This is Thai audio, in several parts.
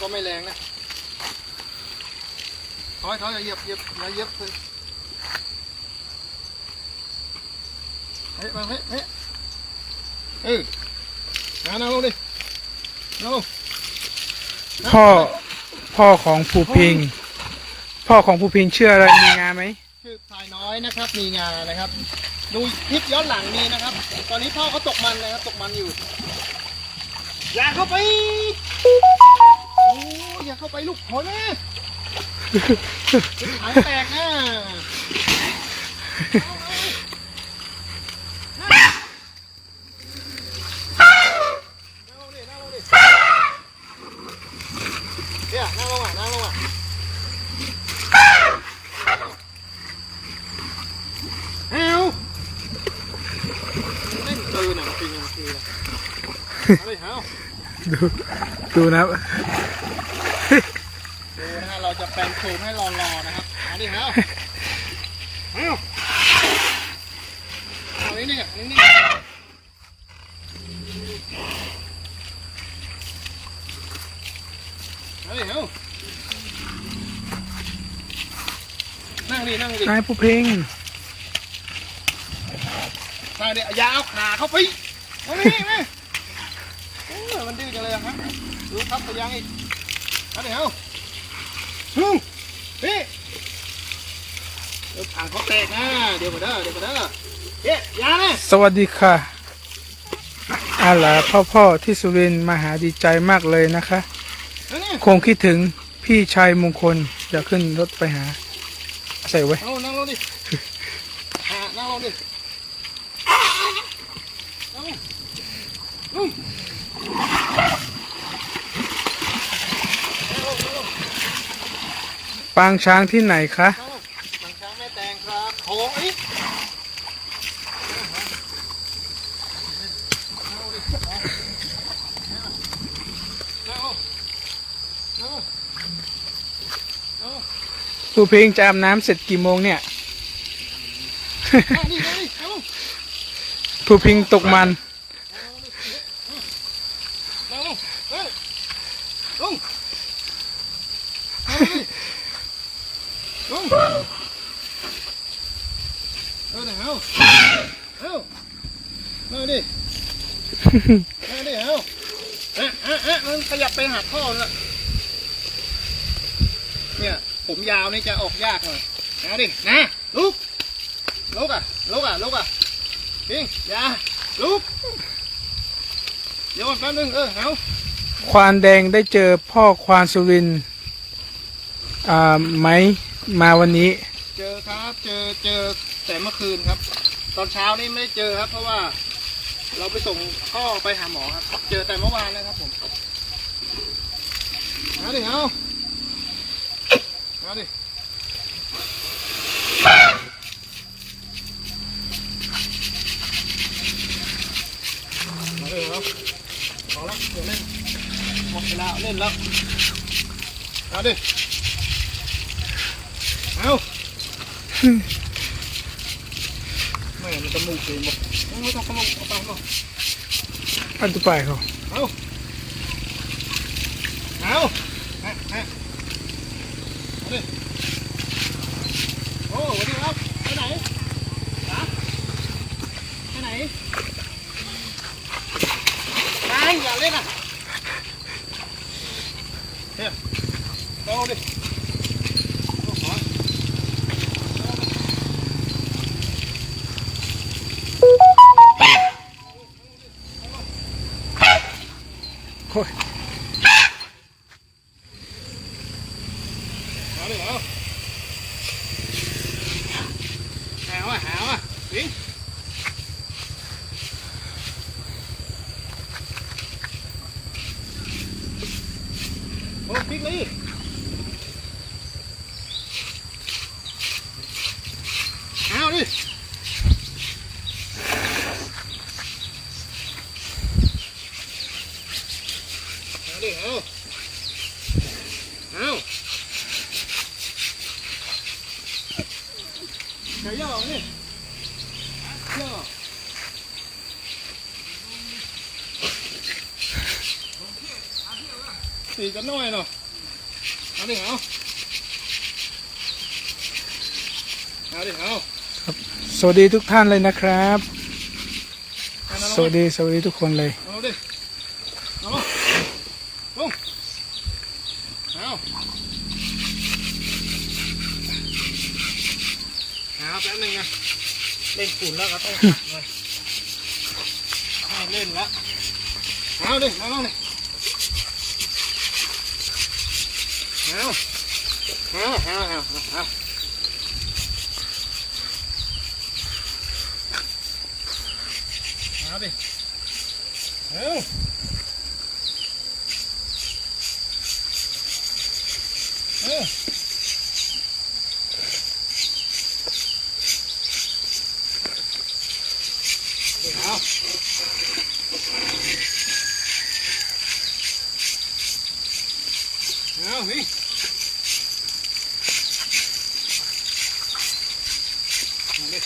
ก็ไม่แรงนะถอยถอยอย่าเหยียบเหยียบอย่าเหยียบเลยเฮ้ยมาเฮ้ยเฮ้ยเออนั่งนั่งลงดินั่งลงพ่อพ่อของภูพิง พ่อของภูพิงเชื่ออะไรมีงานไหมชื่อพลายน้อยนะครับ มีงานนะครับ ดูคลิปย้อนหลังมีนะครับ ตอนนี้พ่อเขาตกมันนะครับตกมันอยู่อย่าเข้าไปโอ้ยอย่าเข้าไปลูกขอนะหางแตกนะนั่งลงดินั่งลงดิเนี่ยนั่งลงอะนั่งลงอะเอ้าเล่นปืนอะจริงอะคือเอาเลยเอ้า ดูดูนะครับ ดูนะฮะเราจะแปลง โฉมให้รอๆนะครับเอาดิเอ้าเอ้าเอานี่นี่อันนี้นี่เอาดิเอ้านั่งดินั่งดินายภูพิงนั่งดิอย่าเอาขาเข้าไปเอานี่มาโอ้ยมันดื้อจังเลยอะครับดูครับพยังอีกเอาดิเอ้าฮึ่มพี่ เดี๋ยวถังเขาแตกนะเดี๋ยวมาเด้อเดี๋ยวมาเด้อเฮ้ยอยานะสวัสดีค่ะอาล่ะพ่อพ่อที่สุรินทร์มาหาดีใจมากเลยนะคะ เอานี่คงคิดถึงพี่ชายมงคลอยากขึ้นรถไปหา ใส่ไว้ เอานั่งลงดิอ่านั่งลงดินั่งลงลุงนั่งลงนั่งลงปางช้างที่ไหนคะ นั่งลงหลังช้างแม่แตงครับโถงอีกนั่งลงนั่งลงนั่งลง ภูพิงจะอาบน้ำเสร็จกี่โมงเนี่ยนั่งดินั่งดินั่งลงภูพิงตกมันนั่งลงเฮ้ยลงนั่งดิลงเออเดี๋ยวเอาเอานั่งดินั่งดิเอาเอ๊ะเอ๊ะเอ๊ะมันขยับไปหักข้อเลยเนี่ย ผมยาวนี่จะออกยากหน่อยเอาดินะลุกลุกอะลุกอะลุกอะพิงอยาลุกเดี๋ยวก่อนแป๊บนึงเออเอาควานแดงได้เจอพ่อควานสุรินทร์อ่าไหมมาวันนี้ เจอครับเจอเจอแต่เมื่อคืนครับ ตอนเช้านี่ไม่ได้เจอครับ เพราะว่า เราไปส่งพ่อไปหาหมอครับ เจอแต่เมื่อวานนะครับผมเอาดิเอา เอาดิเอาดิเอาพอแล้วเดี๋ยวเล่นหมดเวลาเล่นแโอ้สวัสดีครับไปไหนฮะไปไหนนายอย่าเล่นอะเฮ้ยเอาดิโอ้ย เอาดิเอาหาวอะหาวอะสิงโอ้พลิกเลย เอาดิเอาดิเอาเอาไก่ย่อนี่ย่อ สีกันหน่อยเนาะเอาดิเอาเอาดิเอาสวัสดีทุกท่านเลยนะครับเอานะสวัสดีสวัสดีทุกคนเลยเอาดิเอาลงลงเอาเอาแป๊บนึงนะเล่นฝุ่นแล้วก็ต้องตัดเลยให้เล่นละเอาดิมาลองดิเอาเอาเอาเอา เอาเอาดิเอาเอาเอาเอานี่มาดิ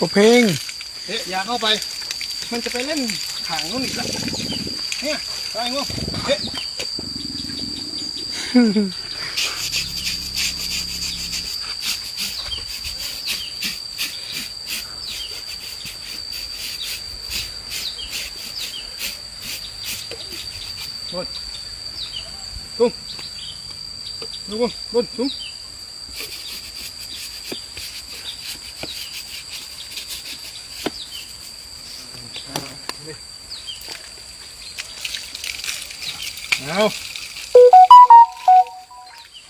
ปะ เพลงเอ๊ะอย่าเข้าไป มันจะไปเล่นถางนู้นอีกแล้วเนี่ยไปงูเอ๊ะบนตุ้งดูบนบนตุ้ง เอา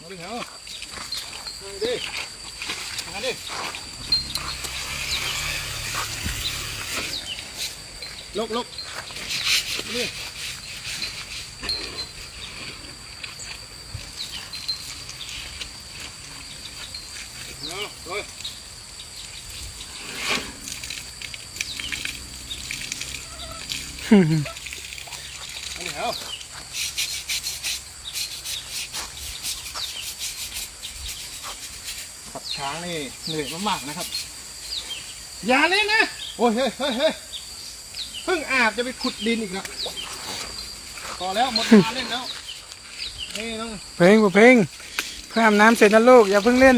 มาดิเอามาดิมาดิลุกลุกนี่เอาเลยอันนี้เอาขับช้าง นี่เหนื่อยมากๆนะครับ อย่าเล่นนะ โอ้ยเฮ้ยเฮ้ยเฮ้ยเพิ่งอาบจะไปขุดดินอีกแล้วพอแล้วหมดเวลาเล่นแล้ว นี่ต้องเพลงปะเพลงเพื่ออาบน้ำเสร็จนะลูกอย่าเพิ่งเล่น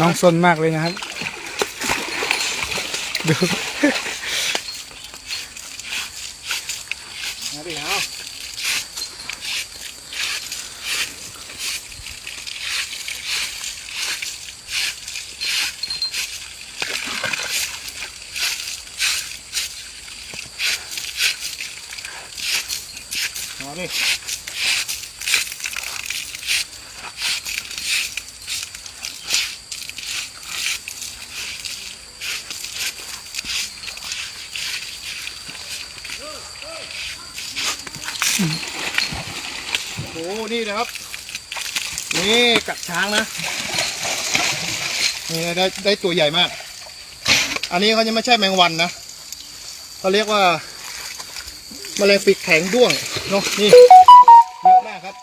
น้องสนมากเลยนะครับดู โอ้โหนี่นะครับ นี่กัดช้างนะ นี่ได้ได้ตัวใหญ่มาก อันนี้เขาจะไม่ใช่แมงวันนะเขาเรียกว่าแมลงปีกแข็งด้วงเนาะนี่เยอะมากครับ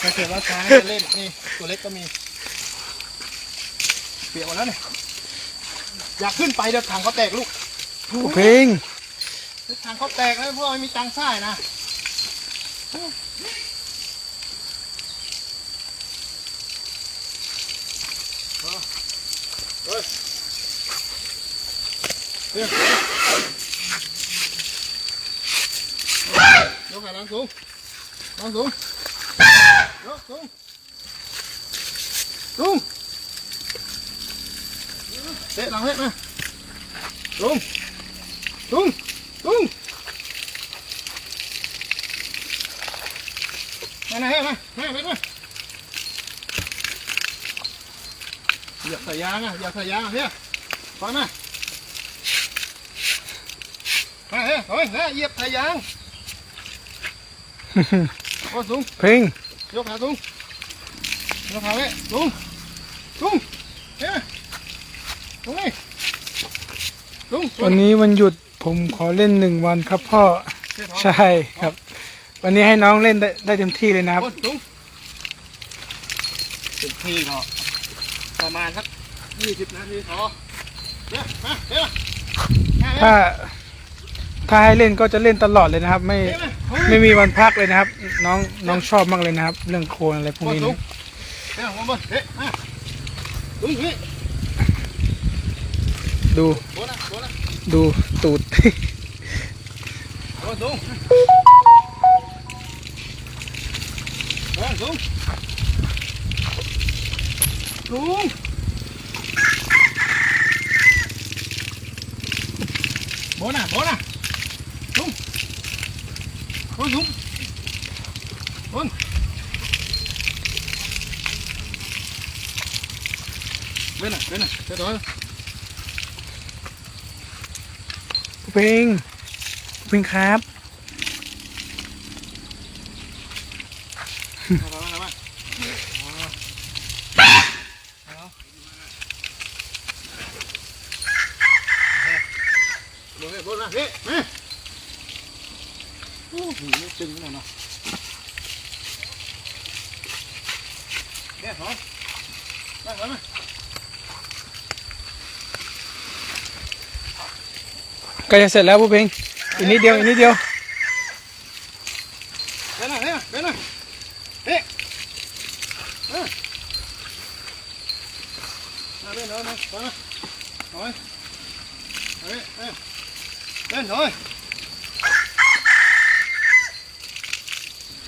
ถ้าเกิดว่าช้างจะเล่นนี่ตัวเล็กก็มี เปียกหมดแล้วเนี่ยอยากขึ้นไปเดี๋ยวถังเขาแตกลูกปะเพลง เดี๋ยวถังเขาแตกแล้วพว่าไม่มีตังค์ใส่นะเฮ้ยเฮ้ยยกขาลังสูงลังสูงยกสูงสูงเตะหลังเฮ้ยมาสูงสูง สูงมาไหนเฮ้ยมามาไปมาเหยียบใส่ยางอะเหยียบใส่ยางอะเฮ้ยไปมามาเฮ้ยเฮ้ยนะเหยียบใส่ยางโอ้สูงเพลงยกขาสูงยกขาไว้สูงสูงเฮ้ยสูงเลยสูงสูงวันนี้วันหยุด ผมขอเล่นหนึ่งวันครับพ่อใช่ครับ วันนี้ให้น้องเล่นได้ได้เต็มที่เลยนะครับโอ้สูงเต็มที่เนาะประมาณสักยี่สิบนาทีพอเนี่ยมาเดี๋ยวมาถ้าถ้าให้เล่นก็จะเล่นตลอดเลยนะครับ ไม่เดี๋ยวมาเฮ้ยไม่มีวันพักเลยนะครับ น้องน้องชอบมากเลยนะครับ เรื่องโคลนอะไรพวกบนนี้สูนะงเดี๋ยวมาบนเฮ้ยมาสูงพี่ดู บนนะบนนะดูตูดบนสูงบนสูงสูงบนนะบนนะสูงบนสูงบน เว้นน่ะเวงผู้เพลงครับมามามาเอาเดี๋ยวให้บนมาเฮ้มาโอ้โหจึงขนาดนั้นเนี่ยเหรอมามามา ใกล้จะเสร็จแล้วผู้เพลงอีกนิดเดียวอีกนิดเดียวเดินหน่อยเดินหน่อยเดินหน่อยเฮ้เออมาเดินหน่อยมามาหน่อยเฮ้เออเดินหน่อย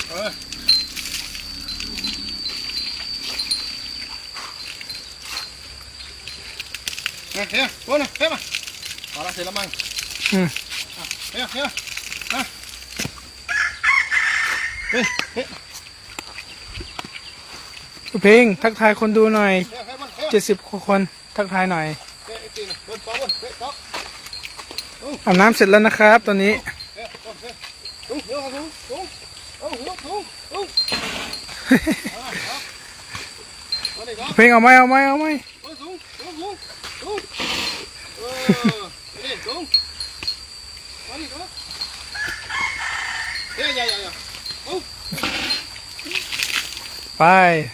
เออเฮ้ยเฮ้ยบนนะเฮ้ยมาเอาละเสร็จแล้วมั้ง อืมเฮ้ยเฮ้ยเฮ้ยเพลงทักทายคนดูหน่อยเจ็ดสิบคนทักทายหน่อยเอาบน้ำเสร็จแล้วนะครับ ตอนนี้เฮ้ยบนเฮ้ยตุ้งเดี๋ยวเอาตุ้งเอาหัวตุ้งตุ้งเอาละเอาเอาดิก่อนเพลงเอาไหมเอาไหมเอาไหม ตุ้งตุ้งตุ้งตุ้งตุ้งเออเอาดิตุ้งเอาดิก่อนเฮ้ยอย่าอย่าอย่าตุ้ง ไป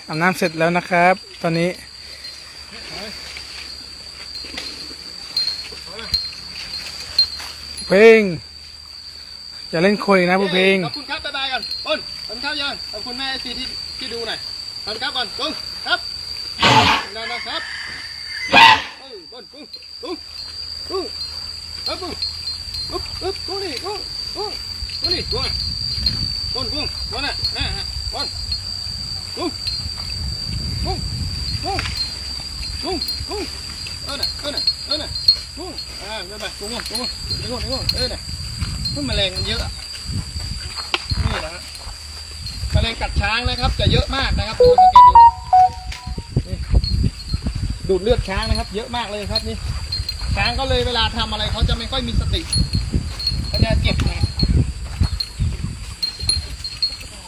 อาบน้ำเสร็จแล้วนะครับ ตอนนี้เพลงอย่าเล่นคลนอีกนะผู้เพลงขอบคุณครับบายบายกันต้นขอบคุณครับยังขอบคุณแม่ซีที่ที่ดูหน่อยขอบคุณครับก่อนตุ้งครับนั่นนะครับเออบนตุ้งตุ้งตุ้งครับตุ้งปุ๊บปุ๊บตุ้งนี่ตุ้งตุ้งตุ้งนี่ตุ้งตุ้งตุ้งตุ้งน่ะอ่าอ่าตุ้ง ตุ้งตุ้งตุ้งตุ้งตุ้งเออน่ะเออน่ะเออน่ะตุ้งอ่าไม่ไปตุ้งตุ้งตุ้งตุ้งเออน่ะมันแมลงมันเยอะนี่นะฮะแมลงกัดช้างนะครับ จะเยอะมากนะครับดูสังเกตดูดูดเลือดช้างนะครับ เยอะมากเลยครับนี่ช้างก็เลยเวลาทำอะไรเขาจะไม่ค่อยมีสติเขาจะเจ็บนัก